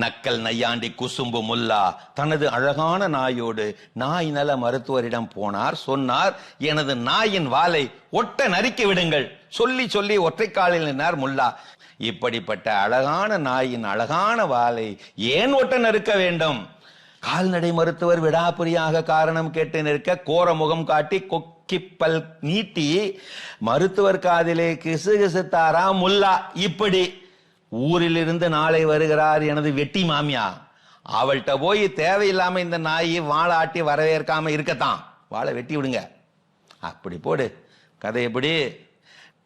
நக்கல் நையாண்டி குசும்பு முல்லா. தனது அழகான நாயோடு நாய் நல மருத்துவரிடம் போனார். சொன்னார் எனது நாயின் வாலை ஒட்ட நறுக்கி விடுங்கள். சொல்லி சொல்லி ஒற்றைக்காலில் நின்றார் முல்லா. இப்படிப்பட்ட அழகான நாயின் அழகான வாலை ஏன் ஒட்ட நறுக்க வேண்டும்? கால்நடை மருத்துவர் விடாபுரியாக காரணம் கேட்டு நிற்க கோர முகம் காட்டி கொக்கிப்பல் நீட்டி மருத்துவர் காதிலே கிசுகிசுத்தாரா முல்லா? இப்படி ஊரிலிருந்து நாளை வருகிறார் எனது வெட்டி மாமியா. அவள்கிட்ட போய் தேவையில்லாம இந்த நாய் வாழாட்டி வரவேற்காம இருக்கத்தான். வாழை வெட்டி விடுங்க. அப்படி போடு. கதை எப்படி?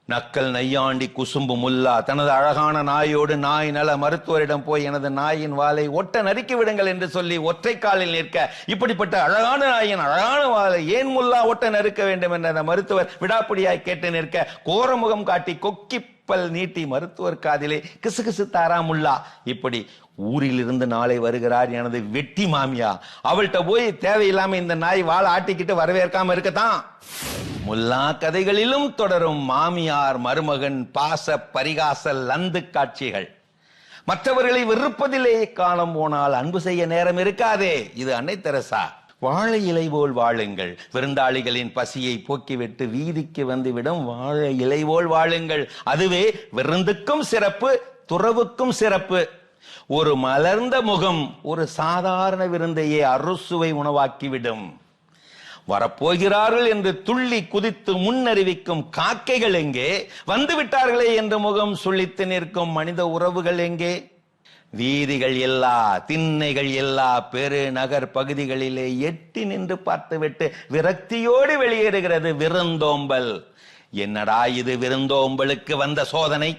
நக்கல் நையாண்டி குசும்பு முல்லா தனது அழகான நாயோடு நாய் நல மருத்துவரிடம் போய் எனது நாயின் வாலை ஒட்ட நறுக்கி விடுங்கள் என்று சொல்லி ஒற்றை காலில் நிற்க இப்படிப்பட்ட அழகான நாயின் அழகான வாலை ஏன் முல்லா ஒட்ட நறுக்க வேண்டும் என்ற அந்த மருத்துவர் விடாப்பிடியாய் கேட்டு நிற்க கோரமுகம் காட்டி கொக்கி கொக்கிப்பல் நீட்டி மருத்துவர் காதிலே கிசுகிசு தாரா முல்லா இப்படி ஊரிலிருந்து நாளை வருகிறார் எனது வெட்டி மாமியா. அவள்கிட்ட போய் தேவையில்லாம இந்த நாய் வாழை ஆட்டிக்கிட்டு வரவேற்காம இருக்கத்தான். முல்லா கதைகளிலும் தொடரும் மாமியார் மருமகன் பாச பரிகாச லந்து காட்சிகள். மற்றவர்களை வெறுப்பதிலே காலம் போனால் அன்பு செய்ய நேரம் இருக்காதே. இது அன்னை தெரசா. வாழை இலை போல் வாழுங்கள். விருந்தாளிகளின் பசியை போக்கிவிட்டு வீதிக்கு வந்துவிடும் வாழை இலை போல் வாழுங்கள். அதுவே விருந்துக்கும் சிறப்பு துறவுக்கும் சிறப்பு. ஒரு மலர்ந்த முகம் ஒரு சாதாரண விருந்தையே அறுசுவை உணவாக்கிவிடும். வரப்போகிறார்கள் என்று துள்ளி குதித்து முன்னறிவிக்கும் காக்கைகள் எங்கே? வந்து விட்டார்களே என்று முகம் சொல்லித்து நிற்கும் மனித உறவுகள் எங்கே? வீதிகள் எல்லா திண்ணைகள் எல்லா பெருநகர் பகுதிகளிலே எட்டி நின்று பார்த்துவிட்டு விரக்தியோடு வெளியேறுகிறது விருந்தோம்பல். என்னடா இது விருந்தோம்பலுக்கு வந்த சோதனை?